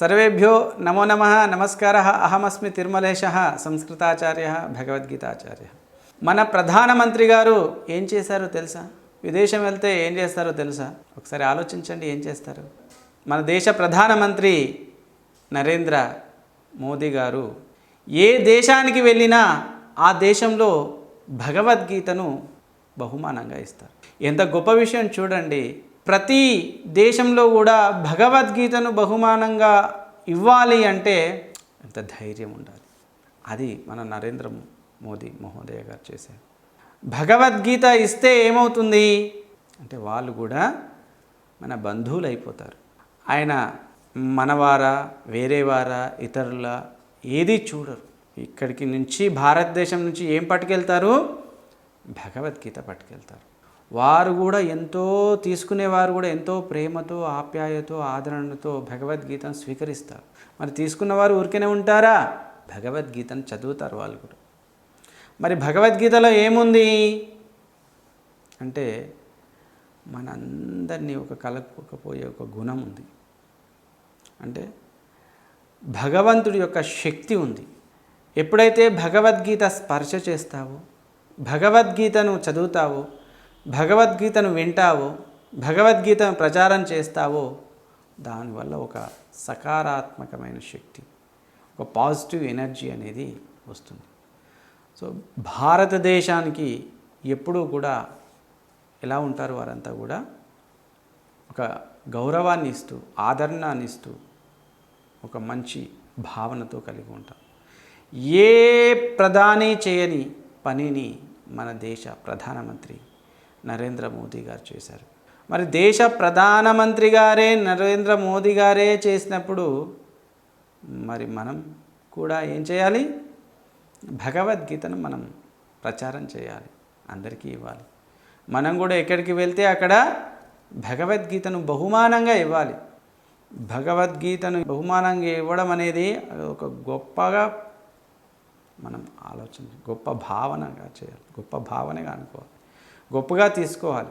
సర్వేభ్యో నమో నమ నమస్కార అహమస్మి తిరుమలేశ సంస్కృతాచార్య భగవద్గీతాచార్య. మన ప్రధానమంత్రి గారు ఏం చేశారో తెలుసా? విదేశం వెళ్తే ఏం చేస్తారో తెలుసా? ఒకసారి ఆలోచించండి ఏం చేస్తారు? మన దేశ ప్రధానమంత్రి నరేంద్ర మోదీ గారు ఏ దేశానికి వెళ్ళినా ఆ దేశంలో భగవద్గీతను బహుమానంగా ఇస్తారు. ఎంత గొప్ప విషయం చూడండి. ప్రతి దేశంలో కూడా భగవద్గీతను బహుమానంగా ఇవ్వాలి అంటే ఎంత ధైర్యం ఉండాలి. అది మన నరేంద్ర మోదీ మహోదయ గారు చేశారు భగవద్గీత ఇస్తే ఏమవుతుంది? అంటే వాళ్ళు కూడా మన బంధువులు అయిపోతారు. ఆయన మనవారా వేరేవారా ఇతరుల ఏది చూడరు. ఇక్కడికి నుంచి భారతదేశం నుంచి ఏం పట్టుకెళ్తారు? భగవద్గీత పట్టుకెళ్తారు. వారు కూడా ఎంతో తీసుకునేవారు కూడా ఎంతో ప్రేమతో ఆప్యాయతో ఆదరణతో భగవద్గీతను స్వీకరిస్తారు. మరి తీసుకున్నవారు ఊరికేనే ఉంటారా? భగవద్గీతను చదువుతారు వాళ్ళు కూడా. మరి భగవద్గీతలో ఏముంది? అంటే మనందరినీ ఒక కలపకపోయే ఒక గుణం ఉంది. అంటే భగవంతుడి యొక్క శక్తి ఉంది. ఎప్పుడైతే భగవద్గీత స్పర్శ చేస్తావో భగవద్గీతను చదువుతావో భగవద్గీతను వింటావో భగవద్గీతను ప్రచారం చేస్తావో దానివల్ల ఒక సకారాత్మకమైన శక్తి ఒక పాజిటివ్ ఎనర్జీ అనేది వస్తుంది. సో భారతదేశానికి ఎప్పుడూ కూడా ఎలా ఉంటారు వారంతా కూడా ఒక గౌరవాన్ని ఇస్తూ ఆదరణాన్ని ఇస్తూ ఒక మంచి భావనతో కలిగి ఉంటాం ఏ ప్రధాని చేయని పనిని మన దేశ ప్రధానమంత్రి నరేంద్ర మోదీ గారు చేశారు. మరి దేశ ప్రధానమంత్రి గారే నరేంద్ర మోదీ గారే చేసినప్పుడు మరి మనం కూడా ఏం చేయాలి? భగవద్గీతను మనం ప్రచారం చేయాలి. అందరికీ ఇవ్వాలి. మనం కూడా ఎక్కడికి వెళ్తే అక్కడ భగవద్గీతను బహుమానంగా ఇవ్వాలి. భగవద్గీతను బహుమానంగా ఇవ్వడం అనేది ఒక గొప్పగా మనం ఆలోచన గొప్ప భావనగా చేయాలి. గొప్ప భావనగా అనుకోవాలి. గొప్పగా తీసుకోవాలి.